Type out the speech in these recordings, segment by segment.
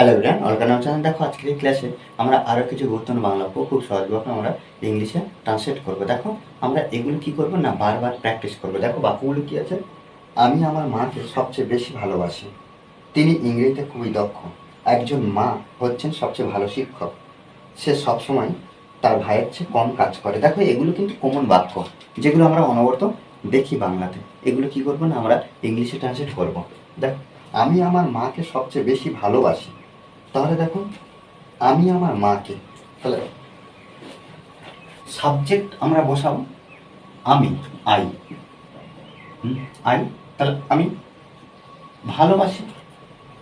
Hello bran অলকানা channel দেখো, আজকের এই ক্লাসে আমরা আরও কিছু গুরুত্বপূর্ণ বাংলা বাক্য খুব সহজভাবে আমরা ইংলিশে ট্রান্সলেট করব। দেখো, আমরা এগুলো কি করব না বারবার প্র্যাকটিস করব? দেখো, বাক্যগুলো কি আছে? আমি আমার মাকে সবচেয়ে বেশি ভালোবাসি। তিনি ইংরেজিতে খুবই দক্ষ। একজন মা হচ্ছেন সবচেয়ে ভালো শিক্ষক। সে সবসময় তার ভাইয়ের চেয়ে কম কাজ করে। দেখো, এগুলো কিন্তু কমন বাক্য, যেগুলো আমরা অনবরত দেখি বাংলাতে। এগুলো কি করব না আমরা ইংলিশে ট্রান্সলেট করব। দেখো, আমি আমার মাকে সবচেয়ে বেশি ভালোবাসি। তাহলে দেখো, আমি আমার মাকে, তাহলে সাবজেক্ট আমরা বসাবো, আমি আই আই তাহলে আমি ভালোবাসি,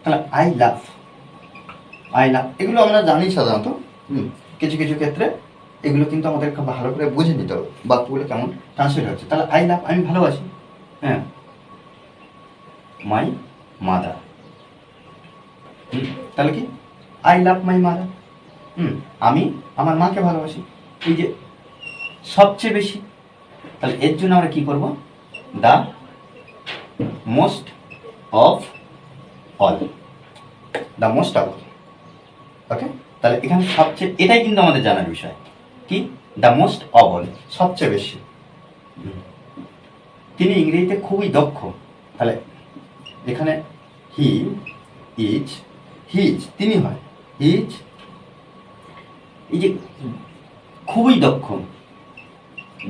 তাহলে আই লাভ আই লাভ এগুলো আমরা জানি সাধারণত কিছু কিছু ক্ষেত্রে এগুলো কিন্তু আমাদেরকে ভালো করে বুঝে নিতে হবে, বাক্যগুলো কেমন ট্রান্সলেট হচ্ছে। তাহলে আই লাভ আমি ভালোবাসি হ্যাঁ মাই মাদার তাহলে কি? আই লাভ মাই মাদার হুম, আমি আমার মাকে ভালোবাসি। এই যে সবচেয়ে বেশি, তাহলে এর জন্য আমরা কি করব? The most of all the most of all okay তাহলে এখানে সবচেয়ে, এটাই কিন্তু আমাদের জানার বিষয়। কি? দ্য মোস্ট অফ অল সবচেয়ে বেশি। তিনি ইংরেজিতে খুবই দক্ষ। তাহলে এখানে হি ইজ হিজ তিনি হয়। হিজ এই যে খুবই দক্ষ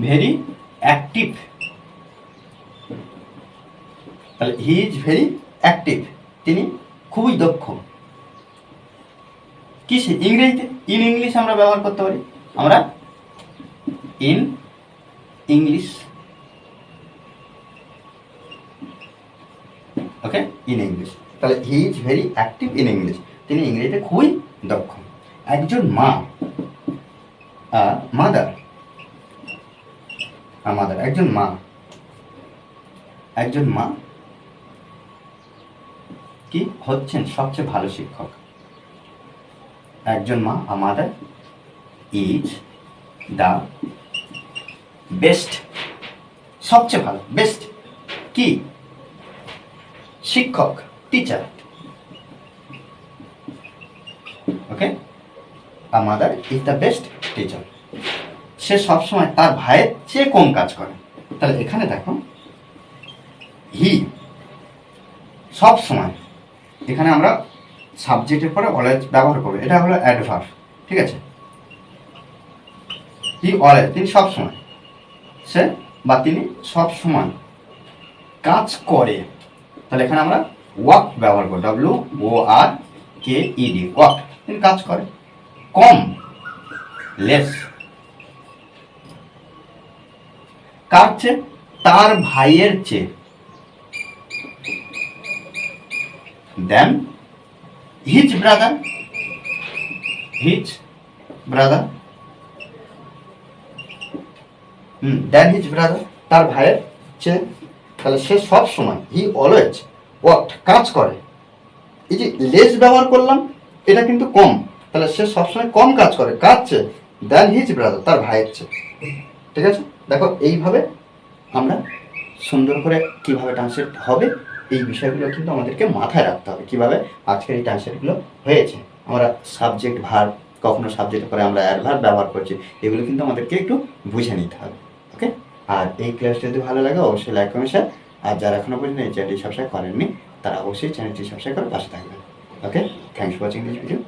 ভেরি অ্যাক্টিভ তাহলে হি ইজ ভেরি অ্যাক্টিভ তিনি খুবই দক্ষ। কিসে? ইংরেজিতে? ইন ইংলিশ আমরা ব্যবহার করতে পারি। আমরা in English okay in English তাহলে he is very active in English তিনি ইংরেজিতে খুবই দক্ষ। একজন মা মাদার মাদার একজন মা একজন মা কি হচ্ছেন সবচেয়ে ভালো শিক্ষক? একজন মা আমাদের ইজ দ্য বেস্ট সবচেয়ে ভালো বেস্ট কি? শিক্ষক। টিচার ওকে আমাদের ইজ দ্য বেস্ট টিচার সে সবসময় তার ভাইয়ের চেয়ে কম কাজ করে। তাহলে এখানে দেখো হি সব সময় এখানে আমরা সাবজেক্টের পরে অলওয়েজ ব্যবহার করব। এটা হলো অ্যাডভার্ব ঠিক আছে? হি অলওয়েজ তিনি সব সময় সে বা তিনি সব সময় কাজ করে। তাহলে এখানে আমরা ওয়ার্ক ব্যবহার করি W O R K E D work তিনি কাজ করে। কম লেস কার চেয়ে? তার ভাইয়ের চেয়ে। Then his brother his brother hmm then his brother তার ভাইয়ের চেয়ে। তাহলে সে সব সময় হি অলওয়েজ কাজ করে। এই যে লেস ব্যবহার করলাম, এটা কিন্তু কম। তাহলে সে সবসময় কম কাজ করে। কাজ চেয়ে হিজ ব্রাদার তার ভাইয়ের চেয়ে। ঠিক আছে? দেখো, এইভাবে আমরা সুন্দর করে কীভাবে ট্রান্সলেট হবে, এই বিষয়গুলো কিন্তু আমাদেরকে মাথায় রাখতে হবে। কীভাবে? আজকের এই ট্রান্সলেটগুলো হয়েছে। আমরা সাবজেক্ট ভার কখনো সাবজেক্ট করে আমরা অ্যাডভার্ব ব্যবহার করছি, এগুলো কিন্তু আমাদেরকে একটু বুঝে নিতে হবে। ওকে আর এই ক্লাসটা যদি ভালো লাগে, অবশ্যই লাইক কমেন্ট আর যারা এখনও পর্যন্ত এই চ্যানেলটি সাবস্ক্রাইব করেননি, তারা অবশ্যই চ্যানেলটি সাবস্ক্রাইব করে পাশে থাকবেন। Okay thanks for watching this video